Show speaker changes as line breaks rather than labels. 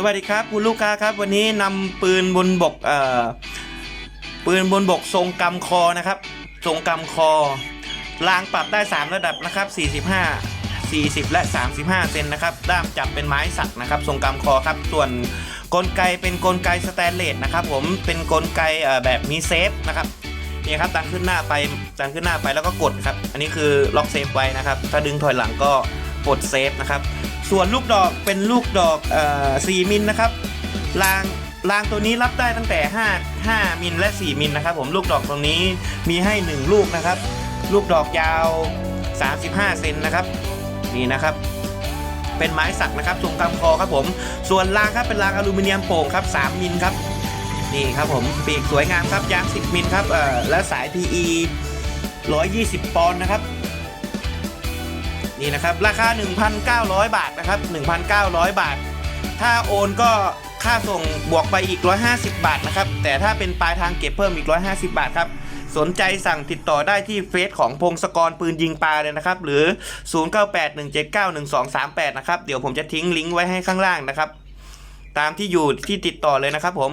สวัสดีครับคุณลูกค้าครับ วันนี้นำปืนบนบกเอ่อปืนบนบกทรงกำคอนะครับ ทรงกำคอรางปรับได้ 3 ระดับนะครับ 45 40 และ 35 เซนนะครับ ด้ามจับเป็นไม้สักนะครับ ทรงกำคอครับ ส่วนกลไกเป็นกลไกสแตนเลสนะครับ ผมเป็นกลไกเอ่อแบบมีเซฟนะครับนี่ครับดันขึ้นหน้าไปดันขึ้นหน้าไปแล้วก็กดครับ อันนี้คือล็อกเซฟไว้นะครับ ถ้าดึงถอยหลังก็ กดเซฟนะครับ ส่วนลูกดอกเป็นลูกดอกเอ่อ4มิลนะครับรางรางตัวนี้รับได้ตั้งแต่ 5 5 มิลและ 4 มิลนะครับ ผมลูกดอกตรงนี้มีให้ 1 ลูกนะครับ ลูกดอกยาว 35 เซนนะครับ นี่นะครับ เป็นไม้สักนะครับทรงกำคอครับผม ส่วนรางครับเป็นรางอลูมิเนียมโป่งครับ 3 มิลครับ นี่ครับผมปีกสวยงามครับยาง 10 มิลครับเอ่อและสาย PE 120 ปอนด์นะครับ นี่นะครับ ราคา 1,900 บาทนะครับ 1,900 บาท ถ้าโอนก็ค่าส่งบวกไปอีก 150 บาทนะครับ แต่ถ้าเป็นปลายทางเก็บเพิ่มอีก 150 บาทครับ สนใจสั่งติดต่อได้ที่เฟซของพงศกรปืนยิงปลาเลยนะครับ หรือ 0981791238 นะครับ เดี๋ยวผมจะทิ้งลิงก์ไว้ให้ข้างล่างนะครับ ตามที่อยู่ที่ติดต่อเลยนะครับผม